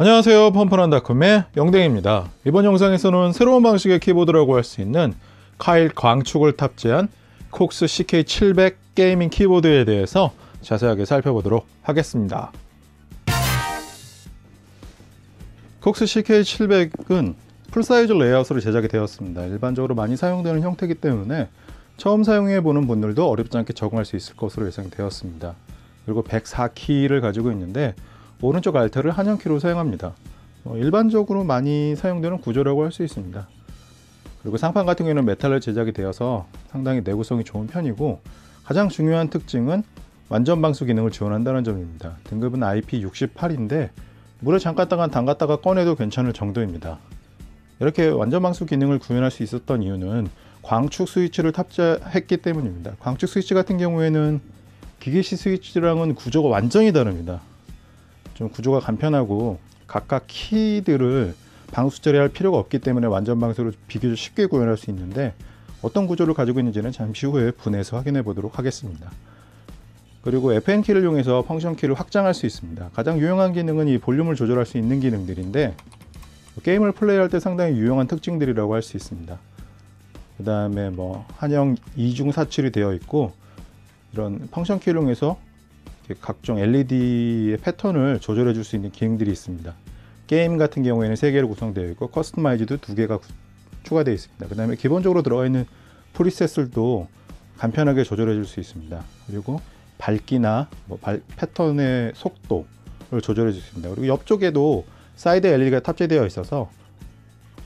안녕하세요. 펌펀한닷컴의 영댕입니다. 이번 영상에서는 새로운 방식의 키보드라고 할 수 있는 카일 광축을 탑재한 콕스 CK700 게이밍 키보드에 대해서 자세하게 살펴보도록 하겠습니다. 콕스 CK700은 풀사이즈 레이아웃으로 제작이 되었습니다. 일반적으로 많이 사용되는 형태이기 때문에 처음 사용해보는 분들도 어렵지 않게 적응할 수 있을 것으로 예상되었습니다. 그리고 104키를 가지고 있는데 오른쪽 알트를 한영키로 사용합니다. 어, 일반적으로 많이 사용되는 구조라고 할 수 있습니다. 그리고 상판 같은 경우에는 메탈로 제작이 되어서 상당히 내구성이 좋은 편이고 가장 중요한 특징은 완전 방수 기능을 지원한다는 점입니다. 등급은 IP68인데 물에 잠갔다가 담갔다가 꺼내도 괜찮을 정도입니다. 이렇게 완전 방수 기능을 구현할 수 있었던 이유는 광축 스위치를 탑재했기 때문입니다. 광축 스위치 같은 경우에는 기계식 스위치랑은 구조가 완전히 다릅니다. 좀 구조가 간편하고 각각 키들을 방수 처리할 필요가 없기 때문에 완전 방수로 비교적 쉽게 구현할 수 있는데 어떤 구조를 가지고 있는지는 잠시 후에 분해서 확인해 보도록 하겠습니다. 그리고 FN 키를 이용해서 펑션 키를 확장할 수 있습니다. 가장 유용한 기능은 이 볼륨을 조절할 수 있는 기능들인데 게임을 플레이할 때 상당히 유용한 특징들이라고 할 수 있습니다. 그 다음에 뭐 한영 이중 사출이 되어 있고 이런 펑션 키를 이용해서 각종 LED의 패턴을 조절해 줄 수 있는 기능들이 있습니다. 게임 같은 경우에는 3개로 구성되어 있고 커스터마이즈도 2개가 추가되어 있습니다. 그 다음에 기본적으로 들어가 있는 프리셋들도 간편하게 조절해 줄 수 있습니다. 그리고 밝기나 뭐 발, 패턴의 속도를 조절해 줄 수 있습니다. 그리고 옆쪽에도 사이드 LED가 탑재되어 있어서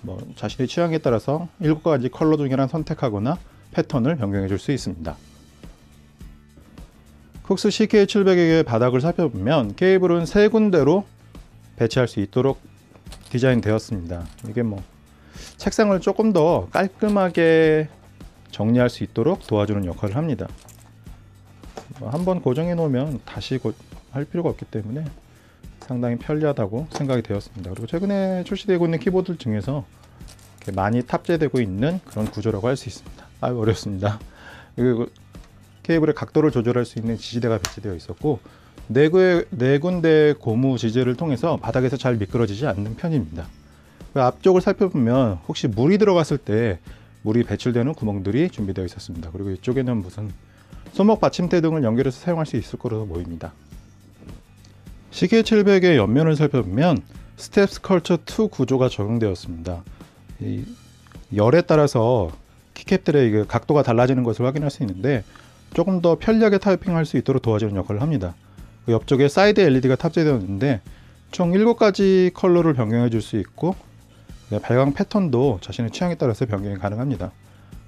뭐 자신의 취향에 따라서 7가지 컬러 하나 선택하거나 패턴을 변경해 줄 수 있습니다. 콕스 CK700의 바닥을 살펴보면 케이블은 세 군데로 배치할 수 있도록 디자인되었습니다. 이게 뭐 책상을 조금 더 깔끔하게 정리할 수 있도록 도와주는 역할을 합니다. 뭐 한번 고정해 놓으면 다시 할 필요가 없기 때문에 상당히 편리하다고 생각이 되었습니다. 그리고 최근에 출시되고 있는 키보드 중에서 많이 탑재되고 있는 그런 구조라고 할 수 있습니다. 아유 어렵습니다. 케이블의 각도를 조절할 수 있는 지지대가 배치되어 있었고 네, 네 군데 고무 지지를 통해서 바닥에서 잘 미끄러지지 않는 편입니다. 그 앞쪽을 살펴보면 혹시 물이 들어갔을 때 물이 배출되는 구멍들이 준비되어 있었습니다. 그리고 이쪽에는 무슨 소목 받침대 등을 연결해서 사용할 수 있을 것으로 보입니다. 시계 700의 옆면을 살펴보면 스텝 스 컬처 2 구조가 적용되었습니다. 이 열에 따라서 키캡들의 각도가 달라지는 것을 확인할 수 있는데 조금 더 편리하게 타이핑할 수 있도록 도와주는 역할을 합니다. 그 옆쪽에 사이드 LED가 탑재되어 있는데 총 7가지 컬러를 변경해 줄 수 있고 네, 발광 패턴도 자신의 취향에 따라서 변경이 가능합니다.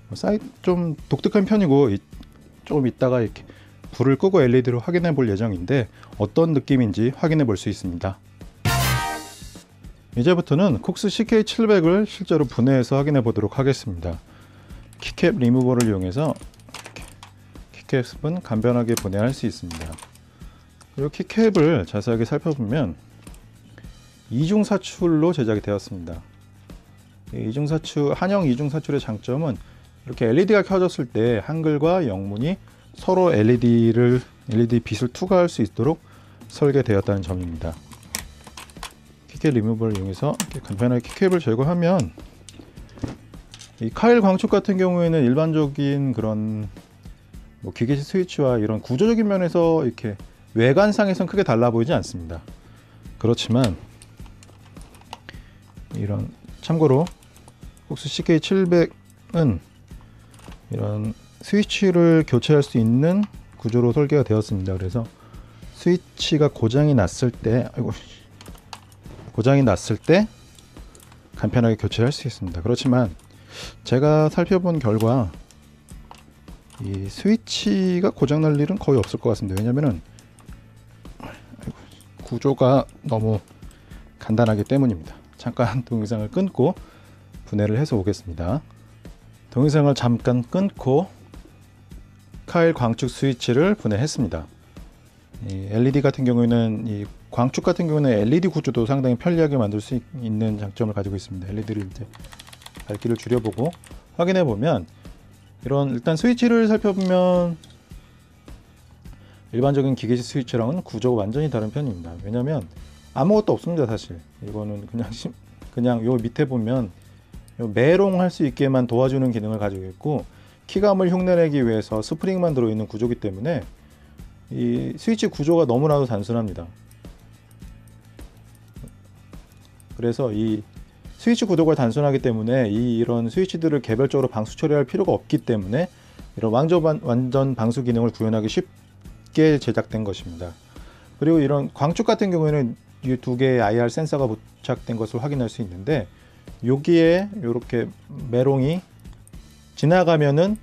뭐 사이 좀 독특한 편이고 좀 이따가 이렇게 불을 끄고 LED로 확인해 볼 예정인데 어떤 느낌인지 확인해 볼 수 있습니다. 이제부터는 콕스 CK700을 실제로 분해해서 확인해 보도록 하겠습니다. 키캡 리무버를 이용해서 키캡은 간편하게 분해할 수 있습니다. 그리고 키캡을 자세하게 살펴보면 이중 사출로 제작이 되었습니다. 이중 사출 한영 이중 사출의 장점은 이렇게 LED가 켜졌을 때 한글과 영문이 서로 LED를 LED 빛을 투과할 수 있도록 설계되었다는 점입니다. 키캡 리무버를 이용해서 간편하게 키캡을 제거하면 이 카일 광축 같은 경우에는 일반적인 그런 뭐 기계식 스위치와 이런 구조적인 면에서 이렇게 외관상에선 크게 달라 보이지 않습니다. 그렇지만 이런 참고로 혹스 CK700은 이런 스위치를 교체할 수 있는 구조로 설계가 되었습니다. 그래서 스위치가 고장이 났을 때 아이고 고장이 났을 때 간편하게 교체할 수 있습니다. 그렇지만 제가 살펴본 결과 이 스위치가 고장 날 일은 거의 없을 것 같습니다. 왜냐면은 구조가 너무 간단하기 때문입니다. 잠깐 동영상을 끊고 분해를 해서 오겠습니다. 동영상을 잠깐 끊고 카일 광축 스위치를 분해했습니다. LED 같은 경우에는 이 광축 같은 경우는 LED 구조도 상당히 편리하게 만들 수 있는 장점을 가지고 있습니다. LED를 이제 밝기를 줄여보고 확인해 보면 이런 일단 스위치를 살펴보면 일반적인 기계식 스위치랑은 구조가 완전히 다른 편입니다. 왜냐하면 아무것도 없습니다 사실 이거는 그냥 심- 그냥 요 밑에 보면 요 메롱 할 수 있게만 도와주는 기능을 가지고 있고 키감을 흉내내기 위해서 스프링만 들어있는 구조기 때문에 이 스위치 구조가 너무나도 단순합니다. 그래서 이 스위치 구조가 단순하기 때문에 이 이런 스위치들을 개별적으로 방수 처리할 필요가 없기 때문에 이런 완전 완전 방수 기능을 구현하기 쉽게 제작된 것입니다. 그리고 이런 광축 같은 경우에는 이 두 개의 IR 센서가 부착된 것을 확인할 수 있는데 여기에 이렇게 메롱이 지나가면은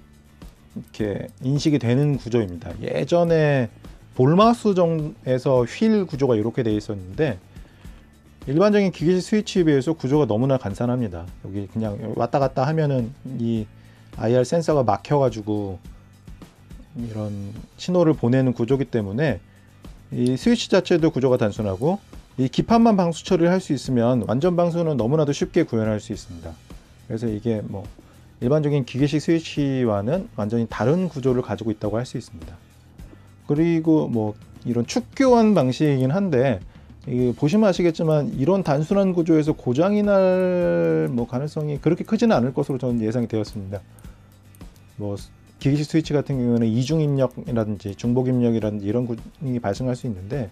이렇게 인식이 되는 구조입니다. 예전에 볼마수정에서 휠 구조가 이렇게 되어 있었는데 일반적인 기계식 스위치에 비해서 구조가 너무나 간단합니다. 여기 그냥 왔다 갔다 하면은 이 IR 센서가 막혀가지고 이런 신호를 보내는 구조기 때문에 이 스위치 자체도 구조가 단순하고 이 기판만 방수 처리를 할 수 있으면 완전 방수는 너무나도 쉽게 구현할 수 있습니다. 그래서 이게 뭐 일반적인 기계식 스위치와는 완전히 다른 구조를 가지고 있다고 할 수 있습니다. 그리고 뭐 이런 축 교환 방식이긴 한데 보시면 아시겠지만 이런 단순한 구조에서 고장이 날 뭐 가능성이 그렇게 크지는 않을 것으로 저는 예상이 되었습니다. 뭐 기기식 스위치 같은 경우에는 이중 입력이라든지 중복 입력이라든지 이런 구능이 발생할 수 있는데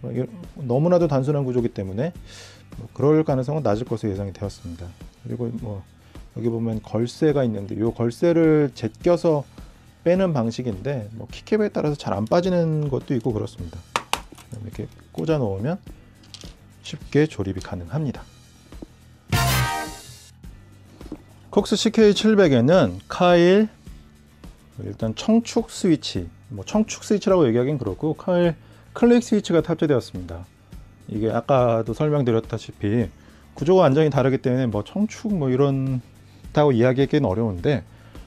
뭐 너무나도 단순한 구조기 때문에 뭐 그럴 가능성은 낮을 것으로 예상이 되었습니다. 그리고 뭐 여기 보면 걸쇠가 있는데 이 걸쇠를 제껴서 빼는 방식인데 뭐 키캡에 따라서 잘 안 빠지는 것도 있고 그렇습니다. 이렇게 꽂아 놓으면 쉽게 조립이 가능합니다. 콕스 CK700에는 카일 일단 청축 스위치, 뭐 청축 스위치라고 얘기하긴 그렇고 카일 클릭 스위치가 탑재되었습니다. 이게 아까도 설명드렸다시피 구조가 완전히 다르기 때문에 뭐 청축 뭐 이런 다고 이야기하기는 어려운데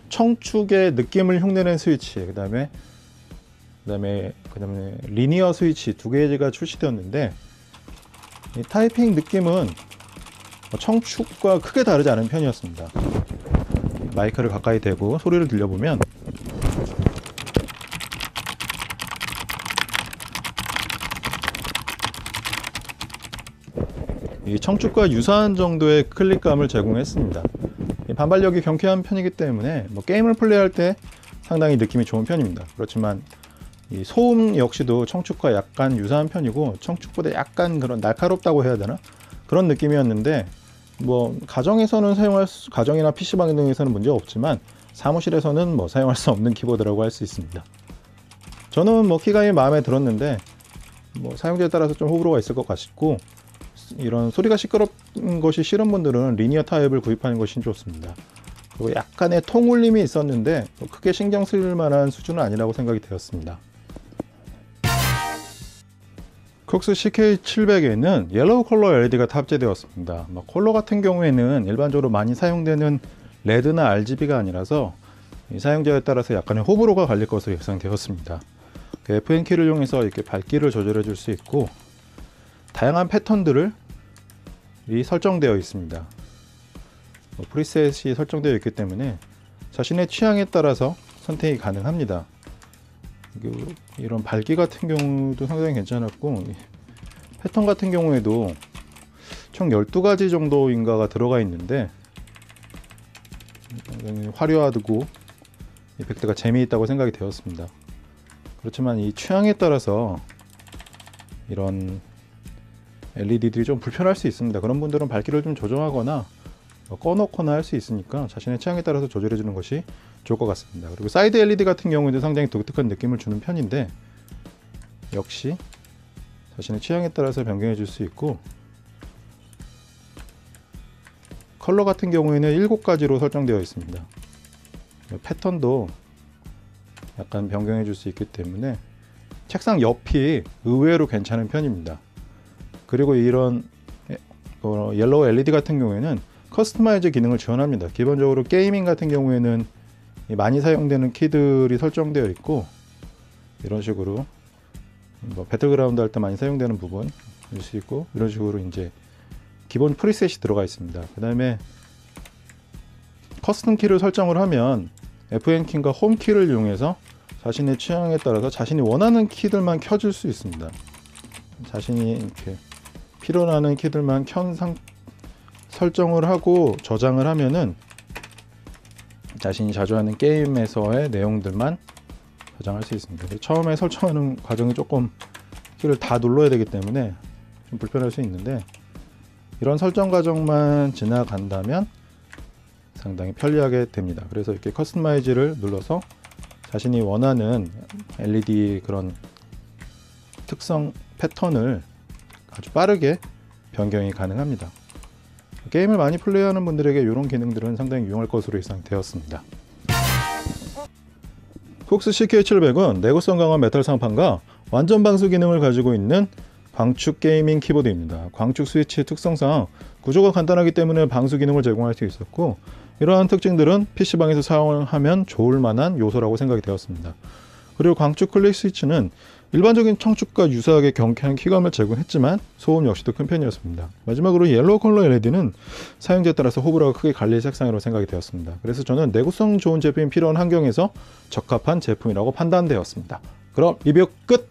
청축의 느낌을 흉내낸 스위치, 그 다음에 그다음에 그다음에 리니어 스위치 두 개가 출시되었는데 이 타이핑 느낌은 뭐 청축과 크게 다르지 않은 편이었습니다. 마이크를 가까이 대고 소리를 들려보면 이 청축과 유사한 정도의 클릭감을 제공했습니다. 이 반발력이 경쾌한 편이기 때문에 뭐 게임을 플레이할 때 상당히 느낌이 좋은 편입니다. 그렇지만 이 소음 역시도 청축과 약간 유사한 편이고 청축보다 약간 그런 날카롭다고 해야 되나 그런 느낌이었는데 뭐 가정에서는 사용할 수, 가정이나 PC방 등에서는 문제 없지만 사무실에서는 뭐 사용할 수 없는 키보드라고 할 수 있습니다. 저는 뭐 키감이 마음에 들었는데 뭐 사용자에 따라서 좀 호불호가 있을 것 같고 이런 소리가 시끄럽은 것이 싫은 분들은 리니어 타입을 구입하는 것이 좋습니다. 그리고 약간의 통울림이 있었는데 뭐 크게 신경 쓸 만한 수준은 아니라고 생각이 되었습니다. 콕스 CK700에는 옐로우 컬러 LED가 탑재되었습니다. 뭐 컬러 같은 경우에는 일반적으로 많이 사용되는 레드나 RGB가 아니라서 사용자에 따라서 약간의 호불호가 갈릴 것으로 예상되었습니다. 그 FN 키를 이용해서 이렇게 밝기를 조절해 줄 수 있고 다양한 패턴들을 이 설정되어 있습니다. 뭐 프리셋이 설정되어 있기 때문에 자신의 취향에 따라서 선택이 가능합니다. 이런 밝기 같은 경우도 상당히 괜찮았고 패턴 같은 경우에도 총 12가지 정도인가가 들어가 있는데 화려하고 이펙트가 재미있다고 생각이 되었습니다. 그렇지만 이 취향에 따라서 이런 LED들이 좀 불편할 수 있습니다. 그런 분들은 밝기를 좀 조정하거나 꺼놓거나 할 수 있으니까 자신의 취향에 따라서 조절해 주는 것이 좋을 것 같습니다. 그리고 사이드 LED 같은 경우에도 상당히 독특한 느낌을 주는 편인데 역시 자신의 취향에 따라서 변경해 줄 수 있고 컬러 같은 경우에는 7가지로 설정되어 있습니다. 패턴도 약간 변경해 줄 수 있기 때문에 책상 옆이 의외로 괜찮은 편입니다. 그리고 이런 어, 옐로우 LED 같은 경우에는 커스터마이즈 기능을 지원합니다. 기본적으로 게이밍 같은 경우에는 많이 사용되는 키들이 설정되어 있고 이런 식으로 뭐 배틀그라운드 할 때 많이 사용되는 부분 일 수 있고 이런 식으로 이제 기본 프리셋이 들어가 있습니다. 그 다음에 커스텀 키를 설정을 하면 FN 키과 홈 키를 이용해서 자신의 취향에 따라서 자신이 원하는 키들만 켜줄 수 있습니다. 자신이 이렇게 필요로 하는 키들만 켠 상, 설정을 하고 저장을 하면은 자신이 자주 하는 게임에서의 내용들만 저장할 수 있습니다. 처음에 설정하는 과정이 조금 키를 다 눌러야 되기 때문에 좀 불편할 수 있는데 이런 설정 과정만 지나간다면 상당히 편리하게 됩니다. 그래서 이렇게 커스터마이즈를 눌러서 자신이 원하는 LED 그런 특성 패턴을 아주 빠르게 변경이 가능합니다. 게임을 많이 플레이하는 분들에게 이런 기능들은 상당히 유용할 것으로 예상되었습니다. 콕스 CK700은 내구성 강화 메탈 상판과 완전 방수 기능을 가지고 있는 광축 게이밍 키보드입니다. 광축 스위치의 특성상 구조가 간단하기 때문에 방수 기능을 제공할 수 있었고 이러한 특징들은 PC방에서 사용하면 좋을 만한 요소라고 생각이 되었습니다. 그리고 광축 클릭 스위치는 일반적인 청축과 유사하게 경쾌한 키감을 제공했지만 소음 역시도 큰 편이었습니다. 마지막으로 옐로우 컬러 LED는 사용자에 따라서 호불호가 크게 갈릴 색상이라고 생각이 되었습니다. 그래서 저는 내구성 좋은 제품이 필요한 환경에서 적합한 제품이라고 판단되었습니다. 그럼 리뷰 끝!